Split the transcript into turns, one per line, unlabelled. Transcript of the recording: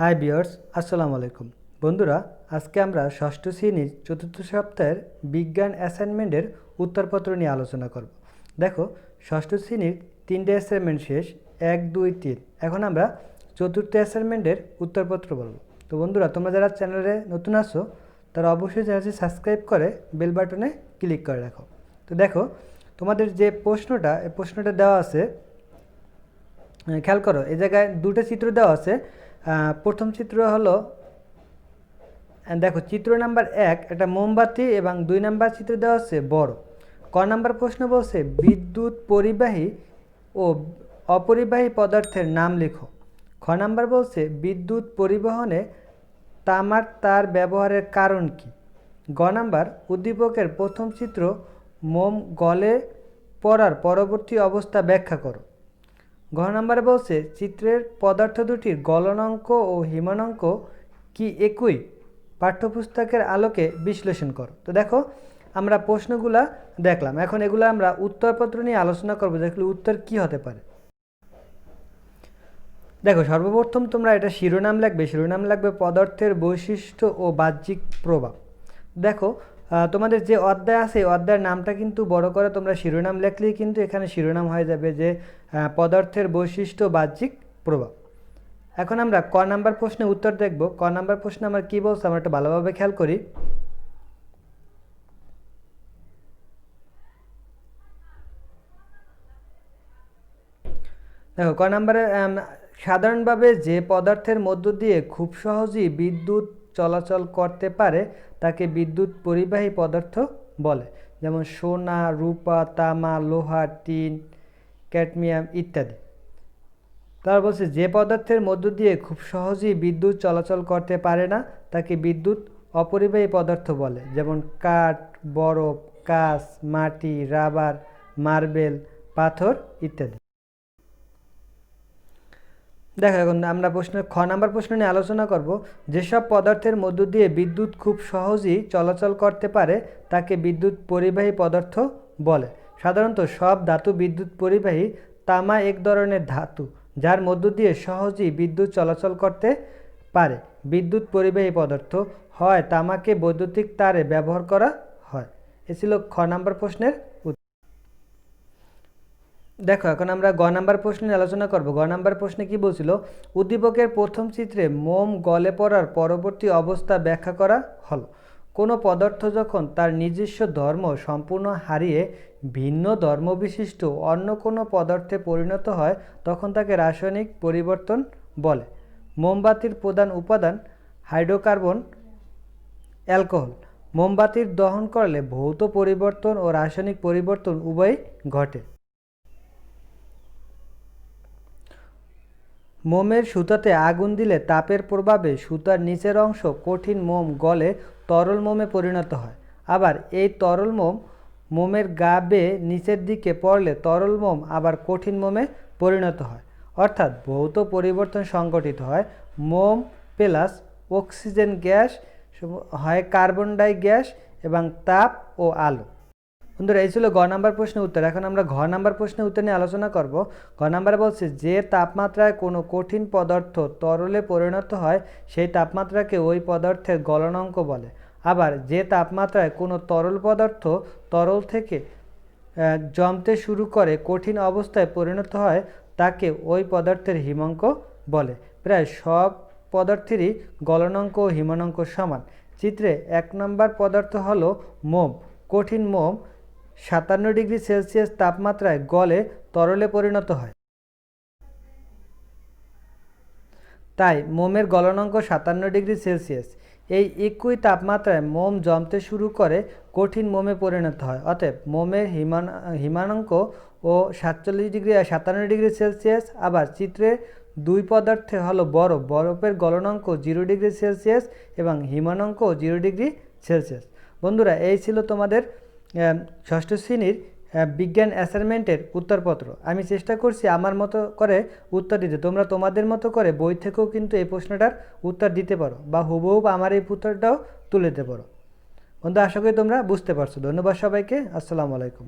High বিয়ার্স আসসালামু আলাইকুম। বন্ধুরা, আজকে আমরা ষষ্ঠ শ্রেণির চতুর্থ সপ্তাহের বিজ্ঞান অ্যাসাইনমেন্টের উত্তরপত্র নিয়ে আলোচনা করব। দেখো, ষষ্ঠ শ্রেণির তিনটে অ্যাসাইনমেন্ট শেষ, এক, দুই, তিন। এখন আমরা চতুর্থ অ্যাসাইনমেন্টের উত্তরপত্র বলব। তো বন্ধুরা, তোমরা যারা চ্যানেলে নতুন আসো তারা অবশ্যই চ্যানেলটি সাবস্ক্রাইব করে বেল বাটনে ক্লিক করে রাখো। তো দেখো, তোমাদের যে প্রশ্নটা, এই প্রশ্নটা দেওয়া আছে খেয়াল করো, এই জায়গায় দুটো চিত্র দেওয়া আছে প্রথম চিত্র হলো দেখো, চিত্র নাম্বার এক একটা মোমবাতি এবং দুই নাম্বার চিত্র দেওয়া হচ্ছে বড়। ক নাম্বার প্রশ্ন বলছে, বিদ্যুৎ পরিবাহী ও অপরিবাহী পদার্থের নাম লেখো। খ নাম্বার বলছে, বিদ্যুৎ পরিবহনে তামার তার ব্যবহারের কারণ কি? গ নাম্বার, উদ্দীপকের প্রথম চিত্র মোম গলে পড়ার পরবর্তী অবস্থা ব্যাখ্যা করো। ঘ নম্বরে বলছে, চিত্রের পদার্থ দুটির গলনাঙ্ক ও হিমানাঙ্ক কি একই? পাঠ্যপুস্তকের আলোকে বিশ্লেষণ করো। তো দেখো, আমরা প্রশ্নগুলা দেখলাম। এখন এগুলো আমরা উত্তরপত্র নিয়ে আলোচনা করব যেগুলো উত্তর কি হতে পারে। দেখো, সর্বপ্রথম তোমরা এটা শিরোনাম লাগবে শিরোনাম লাগবে পদার্থের বৈশিষ্ট্য ও বাহ্যিক প্রভাব। দেখো তোমাদের যে অধ্যায় আছে অধ্যায়ের নামটা কিন্তু বড় করে তোমরা শিরোনাম লেখলেই কিন্তু এখানে শিরোনাম হয়ে যাবে যে পদার্থের বৈশিষ্ট্য বাহ্যিক প্রভাব। এখন আমরা ক নাম্বার প্রশ্নে উত্তর দেখব। ক নাম্বার প্রশ্নে আমার কী বলছে আমরা একটু ভালোভাবে খেয়াল করি। দেখো, ক নাম্বারে সাধারণভাবে যে পদার্থের মধ্য দিয়ে খুব সহজেই বিদ্যুৎ চলাচল করতে পারে, তাকে বিদ্যুৎ পরিবাহী পদার্থ বলে। যেমন সোনা, রূপা, তামা, লোহা, টিন, ক্যাডমিয়াম ইত্যাদি। তার বলছে, যে পদার্থের মধ্য দিয়ে খুব সহজেই বিদ্যুৎ চলাচল করতে পারে না, তাকে বিদ্যুৎ অপরিবাহী পদার্থ বলে। যেমন কাঠ, বরফ, কাঁচ, মাটি, রাবার, মার্বেল, পাথর ইত্যাদি। দেখো এখন আমরা প্রশ্ন, খ নাম্বার প্রশ্ন নিয়ে আলোচনা করব। যেসব পদার্থের মধ্য দিয়ে বিদ্যুৎ খুব সহজেই চলাচল করতে পারে, তাকে বিদ্যুৎ পরিবাহী পদার্থ বলে। সাধারণত সব ধাতু বিদ্যুৎ পরিবাহী তামা এক ধরনের ধাতু, যার মধ্য দিয়ে সহজেই বিদ্যুৎ চলাচল করতে পারে। বিদ্যুৎ পরিবাহী পদার্থ হয় তামাকে বৈদ্যুতিক তারে ব্যবহার করা হয়। এ ছিল খ নাম্বার প্রশ্নের দেখো, এখন আমরা গ নাম্বার প্রশ্ন আলোচনা করব। গ নাম্বার প্রশ্নে কি বলছিল? উদ্দীপকের প্রথম চিত্রে মোম গলে পড়ার পরবর্তী অবস্থা ব্যাখ্যা করা হলো। কোনো পদার্থ যখন তার নিজস্ব ধর্ম সম্পূর্ণ হারিয়ে ভিন্ন ধর্মবিশিষ্ট অন্য কোনো পদার্থে পরিণত হয়, তখন তাকে রাসায়নিক পরিবর্তন বলে। মোমবাতির প্রধান উপাদান হাইড্রোকার্বন, অ্যালকোহল। মোমবাতির দহন করলে ভৌত পরিবর্তন ও রাসায়নিক পরিবর্তন উভয়ই ঘটে। মোমের সুতাতে আগুন দিলে তাপের প্রভাবে সুতার নিচের অংশ কঠিন মোম গলে তরল মোমে পরিণত হয়। আবার এই তরল মোম মোমের গা বেয়ে নিচের দিকে পড়লে তরল মোম আবার কঠিন মোমে পরিণত হয়। অর্থাৎ ভৌত পরিবর্তন সংঘটিত হয়। মোম প্লাস অক্সিজেন গ্যাস, হয় কার্বন ডাই গ্যাস এবং তাপ ও আলো। বন্ধুরা এই ছিল গ নাম্বার প্রশ্নের উত্তর। এখন আমরা ঘ নাম্বার প্রশ্নের উত্তর নিয়ে আলোচনা করব। ঘ নাম্বার বলছে, যে তাপমাত্রায় কোনো কঠিন পদার্থ তরলে পরিণত হয়, সেই তাপমাত্রাকে ওই পদার্থের গলনাঙ্ক বলে। আবার, যে তাপমাত্রায় কোনো তরল পদার্থ তরল থেকে জমতে শুরু করে কঠিন অবস্থায় পরিণত হয়, তাকে ওই পদার্থের হিমাঙ্ক বলে। প্রায় সব পদার্থেরই গলনাঙ্ক ও হিমানাঙ্ক সমান। চিত্রে এক নম্বর পদার্থ হলো মোম। কঠিন মোম সাতান্ন ডিগ্রি সেলসিয়াস তাপমাত্রায় গলে তরলে পরিণত হয়। তাই মোমের গলনাঙ্ক সাতান্ন ডিগ্রি সেলসিয়াস। এই একই তাপমাত্রায় মোম জমতে শুরু করে কঠিন মোমে পরিণত হয়। অতএব মোমের হিমান, হিমানাঙ্ক ও সাতচল্লিশ ডিগ্রি সাতান্ন ডিগ্রি সেলসিয়াস, আবার চিত্রে দুই পদার্থে হলো বরফ। বরফের গলনাঙ্ক জিরো ডিগ্রি সেলসিয়াস এবং হিমানাঙ্ক জিরো ডিগ্রি সেলসিয়াস। বন্ধুরা, এই ছিল তোমাদের ষষ্ঠ শ্রেণির বিজ্ঞান অ্যাসাইনমেন্টের উত্তরপত্র। আমি চেষ্টা করছি আমার মতো করে উত্তর দিতে। তোমরা তোমাদের মতো করে বই থেকেও কিন্তু এই প্রশ্নটার উত্তর দিতে পারো বা হুবহুব আমার এই উত্তরটাও তুলে দিতে পারো। বন্ধু, আশা করি তোমরা বুঝতে পারছ। ধন্যবাদ সবাইকে। আসসালামু আলাইকুম।